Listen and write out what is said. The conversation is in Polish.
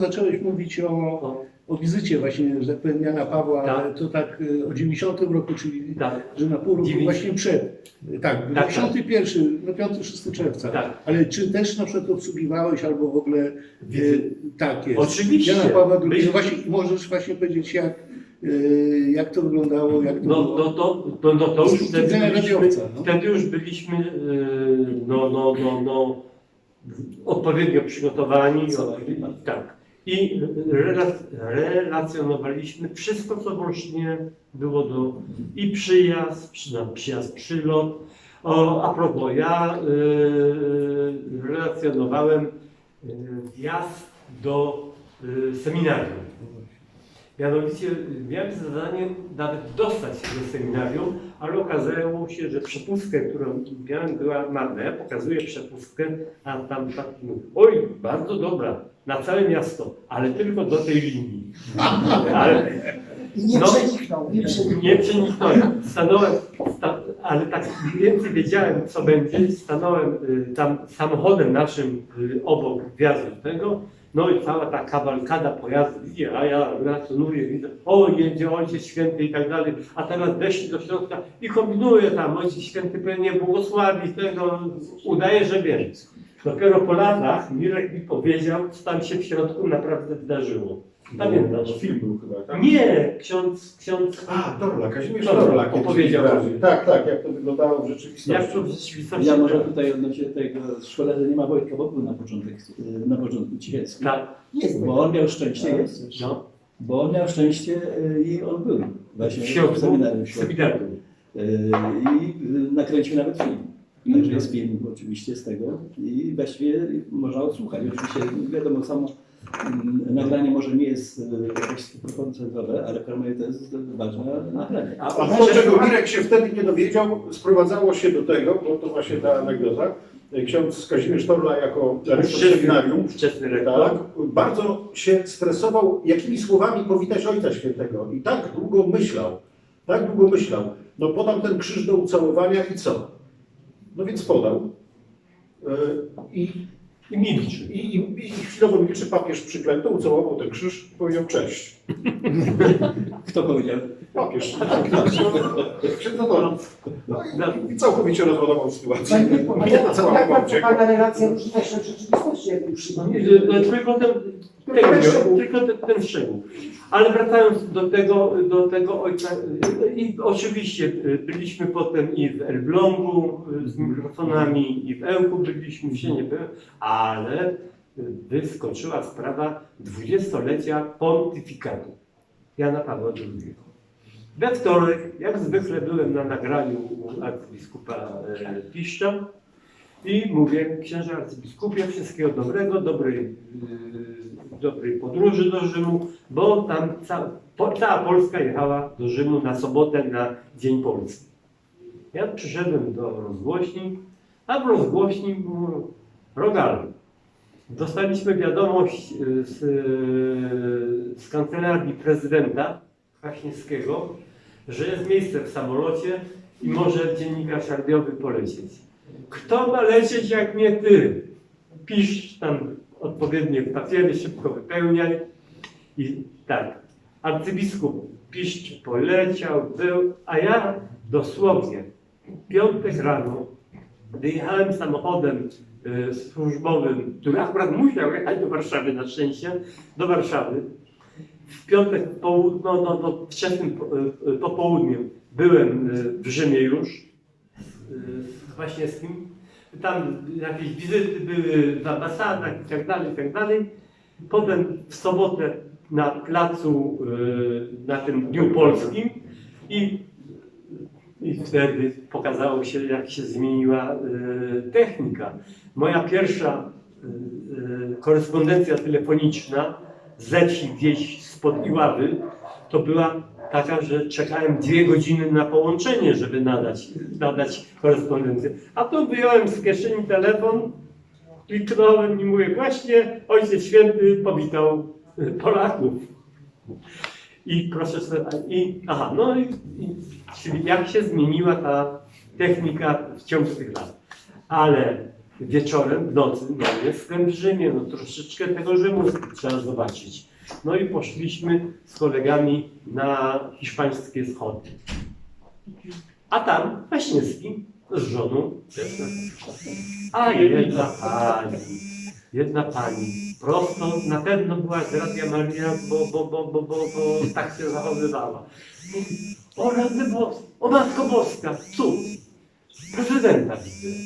Zacząłeś mówić o, o wizycie właśnie, że tak powiem, Jana Pawła, Tak. ale to tak y, o 90 roku, czyli Tak, że na pół roku Dziewięć- właśnie przed. Tak, Tak, 91, no 5-6 czerwca. tak. Ale czy też na przykład obsługiwałeś albo w ogóle y, tak jest. Oczywiście. Jana Pawła II. No właśnie, możesz właśnie powiedzieć jak, y, jak to wyglądało, jak to No, było. no, to, to, no to już wtedy widzenia byliśmy, radiowca, no. wtedy już byliśmy yy, no, no, no, no, odpowiednio przygotowani. Tak. I rela- relacjonowaliśmy wszystko, co włącznie było do i przyjazd, przy, przyjazd, przylot. O, a propos, ja yy, relacjonowałem yy, wjazd do yy, seminarium. Mianowicie miałem zadanie nawet dostać się do seminarium, ale okazało się, że przepustkę, którą miałem, była marna. Ja pokazuję przepustkę, a tam tak mówi, oj, bardzo dobra, na całe miasto, ale tylko do tej linii. Ale I nie No. przeniknął, nie przeniknął. nie przeniknąłem. Stanąłem, sta, ale tak mniej więcej wiedziałem, co będzie. Stanąłem y, tam samochodem naszym y, obok wjazdu tego. No i cała ta kawalkada pojazdów idzie, a ja relacjonuję, widzę, o jedzie Ojciec Święty i tak dalej, a teraz weszli do środka i kombinuję tam, Ojciec Święty pewnie błogosławi tego, udaje, że wie. Dopiero po latach Mirek mi powiedział, co tam się w środku naprawdę wydarzyło. Pamiętasz? Film był chyba, tak? Nie, ksiądz, ksiądz A, Torla, Kazimierz kiedyś opowiedział. wyraził. Tak, tak, jak to wyglądało w rzeczywistości. Jak to w rzeczywistości? Ja może tutaj odnośnie tego szkolenia nie ma Wojtka, bo był na początek, y, na początku Ciechecki. Tak, Jest Bo on miał szczęście, jest, no. bo on miał szczęście y, i on był W właśnie środku, w seminarium. w w środku. seminarium. Y, I y, nakręcił nawet film. Także jest film oczywiście z tego i właściwie można odsłuchać. Oczywiście wiadomo, samo nagranie może nie jest y, jakieś stuprocentowe, ale razie to jest ważne nagranie. A, A to, czego Mirek się wtedy nie dowiedział, sprowadzało się do tego, bo to właśnie ta anegdota, ksiądz Kazimierz Torla jako rektor seminarium, Wczesny rektor. tak, bardzo się stresował, jakimi słowami powitać Ojca Świętego. I tak długo myślał, tak długo myślał. No podam ten krzyż do ucałowania i co? No więc podał. Yy, I, I milczy. i, i, i chwilowo milczy papież przyklęto, ucałował ten krzyż, powiedział cześć. Kto powiedział? Papież. Księdza Torla. No i, całkowicie rozładował sytuację. Panie Panie, Nie, cała jak bardzo. Pana relacja różni się od rzeczywistości, jak No, nie, no, Tylko ten, Tylko ten tylko ten, ten szczegół. Ale wracając do tego, do tego ojca, i oczywiście y, byliśmy potem i w Elblągu y, z mikrofonami, i w Ełku byliśmy, w Sienie byłem, ale y, wyskoczyła sprawa dwudziestolecia pontyfikatu Jana Pawła II. We wtorek, jak zwykle byłem na nagraniu u arcybiskupa e, Piszcza i mówię, księże arcybiskupie, wszystkiego dobrego, dobrej, yy, dobrej podróży do Rzymu, bo tam ca, po, cała Polska jechała do Rzymu na sobotę na Dzień Polski. Ja przyszedłem do rozgłośni, a w rozgłośni było Rogal. Dostaliśmy wiadomość yy, z, z kancelarii prezydenta Kwaśniewskiego, że jest miejsce w samolocie i może dziennikarz radiowy polecieć. Kto ma lecieć jak nie ty? Pisz tam odpowiednie papiery, szybko wypełniaj. I tak, arcybiskup Piszcz poleciał, był, a ja dosłownie piątek rano wyjechałem samochodem y, służbowym, który akurat musiał jechać do Warszawy na szczęście, do Warszawy. W piątek połud- no, no, no, wczesnym po, y, popołudniu byłem y, w Rzymie już y, z Kwaśniewskim. Tam jakieś wizyty były w ambasadach i tak dalej, i tak dalej. Potem w sobotę na placu, y, na tym Dniu Polskim i, i wtedy pokazało się, jak się zmieniła y, technika. Moja pierwsza y, y, korespondencja telefoniczna ze wsi gdzieś spod Iławy, to była taka, że czekałem dwie godziny na połączenie, żeby nadać, nadać korespondencję. A tu wyjąłem z kieszeni telefon, kliknąłem i mówię, właśnie Ojciec Święty powitał Polaków. I proszę sobie, i, aha, no i, i czyli jak się zmieniła ta technika w ciągu tych lat. Ale wieczorem, w nocy, no jest sklep w Rzymie, no troszeczkę tego Rzymu trzeba zobaczyć. No i poszliśmy z kolegami na hiszpańskie schody. A tam Waśniewski z żoną A jedna pani, jedna pani, prosto na pewno była z Radia Maria, bo, bo, bo, bo, bo, bo tak się zachowywała. O Rady Boska, o Matko Boska, cud, prezydenta widzę.